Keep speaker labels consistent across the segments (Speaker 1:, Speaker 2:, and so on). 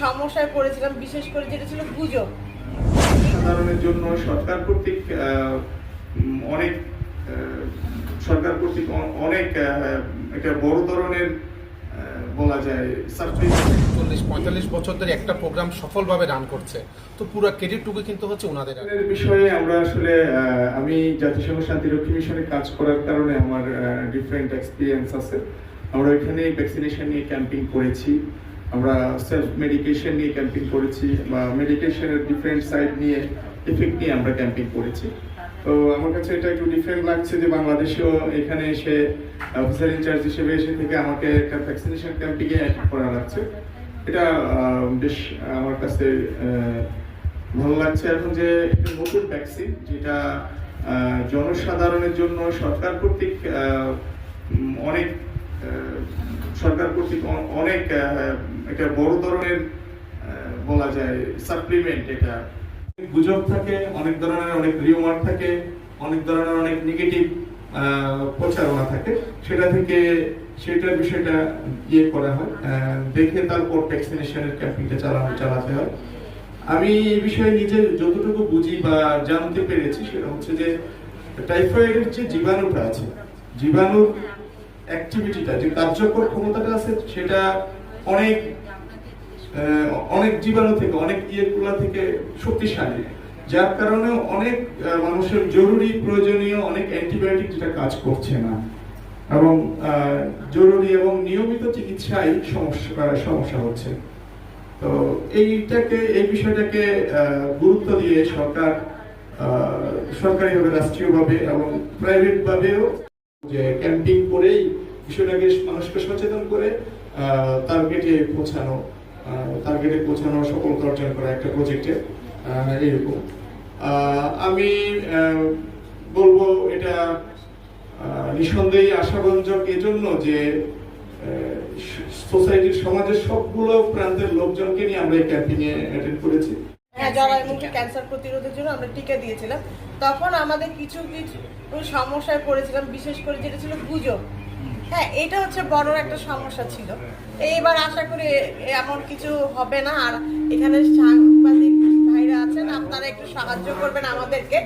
Speaker 1: সমস্যায় পড়েছিলাম বিশেষ করে যেটা ছিল গুজব
Speaker 2: সাধারণের জন্য সরকার কর্তৃক অনেক সরকার কর্তৃক অনেক একটা বড় ধরনের বলা যায়
Speaker 3: চল্লিশ পঁয়তাল্লিশ বছর ধরে একটা প্রোগ্রাম সফলভাবে রান করছে। তো পুরো ক্রেডিটটুকু কিন্তু হচ্ছে ওনাদের
Speaker 2: বিষয়ে আমরা আসলে আহ, আমি জাতিসংঘ শান্তিরক্ষী মিশনে কাজ করার কারণে আমার ডিফারেন্ট এক্সপিরিয়েন্স আছে। আমরা ওইখানে ভ্যাকসিনেশন নিয়ে ক্যাম্পিং করেছি। আমরা সেলফ মেডিকেশন নিয়ে ক্যাম্পিং করেছি বা মেডিকেশনের ডিফারেন্ট সাইড নিয়ে এফেক্ট নিয়ে আমরা ক্যাম্পিং করেছি। তো আমার কাছে এটা একটু ডিফারেন্ট লাগছে যে বাংলাদেশেও এখানে এসে অফিসার ইনচার্জ হিসেবে এসে থেকে আমাকে একটা ভ্যাকসিনেশন ক্যাম্পিংয়ে অ্যাটেন্ড করা লাগছে। এটা বেশ আমার কাছে ভালো লাগছে। এখন যে একটা নতুন ভ্যাকসিন যেটা জনসাধারণের জন্য সরকার কর্তৃক অনেক সরকার কর্তৃক অনেক একটা বড় ধরনের বলা যায় সাপ্লিমেন্ট এটা। গুজব থাকে, অনেক ধরনের অনেক রিউমার থাকে, অনেক ধরনের অনেক নেগেটিভ প্রচারণা থাকে। সেটা থেকে সেটা বিষয়টা ইয়ে করা হয় দেখে তারপর ভ্যাকসিনেশনের ক্যাম্পিংটা চালানো, চালাতে হয়। আমি এই বিষয়ে নিজে যতটুকু বুঝি বা জানতে পেরেছি, সেটা হচ্ছে যে টাইফয়েডের যে জীবাণুটা আছে, জীবাণুর অ্যাক্টিভিটিটা যে কার্যকর ক্ষমতাটা আছে, সেটা অনেক অনেক জীবাণু থেকে, অনেক ইয়েগুলা থেকে শক্তিশালী। যার কারণে অনেক মানুষের জরুরি, প্রয়োজনীয় অনেক অ্যান্টিবায়োটিক যেটা কাজ করছে না। এবং জরুরি এবং নিয়মিত চিকিৎসায় সমস্যা সমস্যা হচ্ছে। তো এইটাকে, এই বিষয়টাকে গুরুত্ব দিয়ে সরকার সরকারিভাবে, রাষ্ট্রীয়ভাবে এবং প্রাইভেটভাবেও যে ক্যাম্পিং করেই বিষয়টাকে মানুষকে সচেতন করে টার্গেটে পৌঁছানো টার্গেটে পৌঁছানো সফলতা অর্জন করা একটা প্রজেক্টে এইরকম। আমি বলব এটা নিঃসন্দেহে আশাব্যঞ্জক এজন্য যে সোসাইটির সমাজের সবগুলো প্রান্তের লোকজনকে নিয়ে আমরা এই ক্যাম্পিং এ অ্যাটেন্ড করেছি।
Speaker 1: জরায়ুমুখী ক্যান্সার প্রতিরোধের জন্য আমরা টিকা দিয়েছিলাম, তখন আমাদের কিছু কিছু সমস্যায় পড়েছিলাম, বিশেষ করে যেটা ছিল গুজব। হ্যাঁ এটা হচ্ছে বড় একটা সমস্যা ছিল। এইবার আশা করি এমন কিছু হবে না। আর এখানে সাংবাদিক ভাইরা আছেন, আপনারা একটু সাহায্য করবেন আমাদেরকে।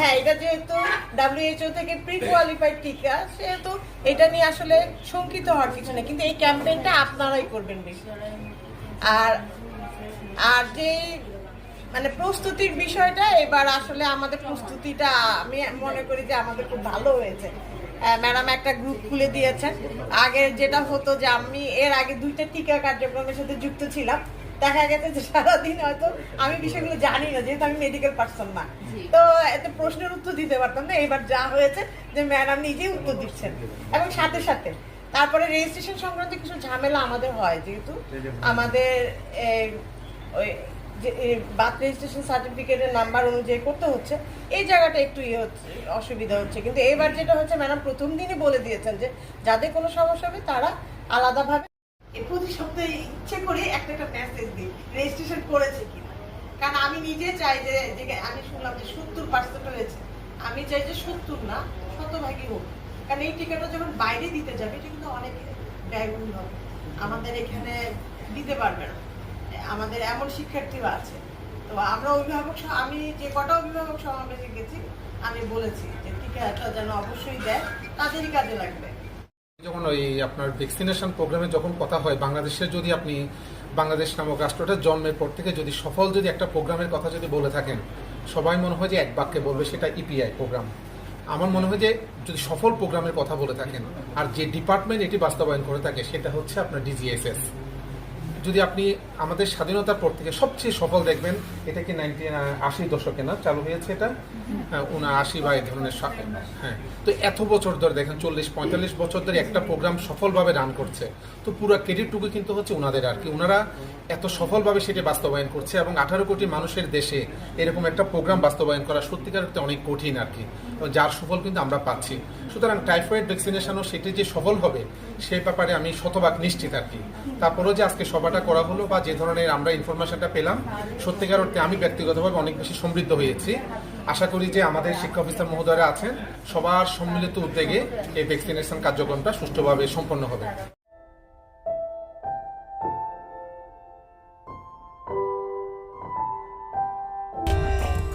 Speaker 1: হ্যাঁ এটা যেহেতু ডাব্লিউএইচও থেকে প্রি কোয়ালিফাইড টিকা সেহেতু এটা নিয়ে আসলে শঙ্কিত হওয়ার কিছু নেই। কিন্তু এই ক্যাম্পেইনটা আপনারাই করবেন বেশি। আর আর যে মানে প্রস্তুতির বিষয়টা, এবার আসলে আমাদের প্রস্তুতিটা আমি মনে করি যে আমাদের খুব ভালো হয়েছে। ম্যাডাম একটা গ্রুপ খুলে দিয়েছেন আগে যেটা হতো যে আমি এর আগে দুইটা টিকা কার্যক্রমের সাথে যুক্ত ছিলাম। দেখা গেছে যে সারাদিন হয়তো আমি বিষয়গুলো জানি না যেহেতু আমি মেডিকেল পার্সন না। তো এত প্রশ্নের উত্তর দিতে পারতাম না। এবার যা হয়েছে যে ম্যাডাম নিজেই উত্তর দিচ্ছেন। এবং সাথে সাথে তারপরে রেজিস্ট্রেশন সংক্রান্ত কিছু ঝামেলা আমাদের হয় যেহেতু আমাদের এই, ওই বার্থ রেজিস্ট্রেশন সার্টিফিকেটের নাম্বার অনুযায়ী করতে হচ্ছে। এই জায়গাটা একটু ইয়ে হচ্ছে, অসুবিধা হচ্ছে। কিন্তু এবার যেটা হচ্ছে ম্যাডাম প্রথম দিনই বলে দিয়েছেন যে, যাদের কোনো সমস্যা হবে, তারা আলাদাভাবে প্রতি সপ্তাহে ইচ্ছে করে একটা একটা মেসেজ দিই রেজিস্ট্রেশন করেছে কিনা। কারণ আমি নিজে চাই যে যে আমি শুনলাম যে সত্তর পার্সেন্ট হয়েছে। আমি চাই যে সত্তর না, শতভাগই হোক। কারণ এই টিকাটা যখন বাইরে দিতে যাবে, এটা কিন্তু অনেক ব্যয়বহুল হবে। আমাদের এখানে দিতে পারবে না। আমাদের এমন শিক্ষার্থীরা আছে। তো আমরা অভিভাবক আমি যে কটা অভিভাবক সমাবেশে গেছি আমি বলেছি যে টিকাটা যেন অবশ্যই দেয়, তাদেরই কাজে লাগবে।
Speaker 3: যখন ওই আপনার ভ্যাকসিনেশন প্রোগ্রামে যখন কথা হয় বাংলাদেশের যদি আপনি বাংলাদেশ নামক রাষ্ট্রটা জন্মের পর থেকে যদি সফল যদি একটা প্রোগ্রামের কথা যদি বলে থাকেন, সবাই মনে হয় যে এক বাক্যে বলবে সেটা ইপিআই প্রোগ্রাম আমার মনে হয় যে যদি সফল প্রোগ্রামের কথা বলে থাকেন, আর যে ডিপার্টমেন্ট এটি বাস্তবায়ন করে থাকে, সেটা হচ্ছে আপনার ডিজিএসএস যদি আপনি আমাদের স্বাধীনতার পর থেকে সবচেয়ে সফল দেখবেন, এটা কি নাইনটিন আশি দশকে না চালু হয়েছে এটা? উনা আশি বা এই ধরনের হ্যাঁ। তো এত বছর ধরে দেখেন, চল্লিশ, পঁয়তাল্লিশ বছর ধরে একটা প্রোগ্রাম সফলভাবে রান করছে। তো পুরো ক্রেডিটটুকু কিন্তু হচ্ছে ওনাদের আর কি। ওনারা এত সফলভাবে সেটি বাস্তবায়ন করছে এবং আঠারো কোটি মানুষের দেশে এরকম একটা প্রোগ্রাম বাস্তবায়ন করা সত্যিকার অনেক কঠিন আর কি। যার সুফল কিন্তু আমরা পাচ্ছি। সুতরাং টাইফয়েড ভ্যাকসিনেশনও সেটি যে সফল হবে, সেই ব্যাপারে আমি শতভাগ নিশ্চিত আর কি। তারপরেও যে আজকে সভাটা করা হলো বা যে ধরনের আমরা ইনফরমেশনটা পেলাম, সত্যিকার অর্থে আমি ব্যক্তিগতভাবে অনেক বেশি সমৃদ্ধ হয়েছি। আশা করি যে আমাদের শিক্ষা অফিসার মহোদয়রা আছেন, সবার সম্মিলিত উদ্যোগে এই ভ্যাকসিনেশন কার্যক্রমটা সুষ্ঠুভাবে সম্পন্ন হবে।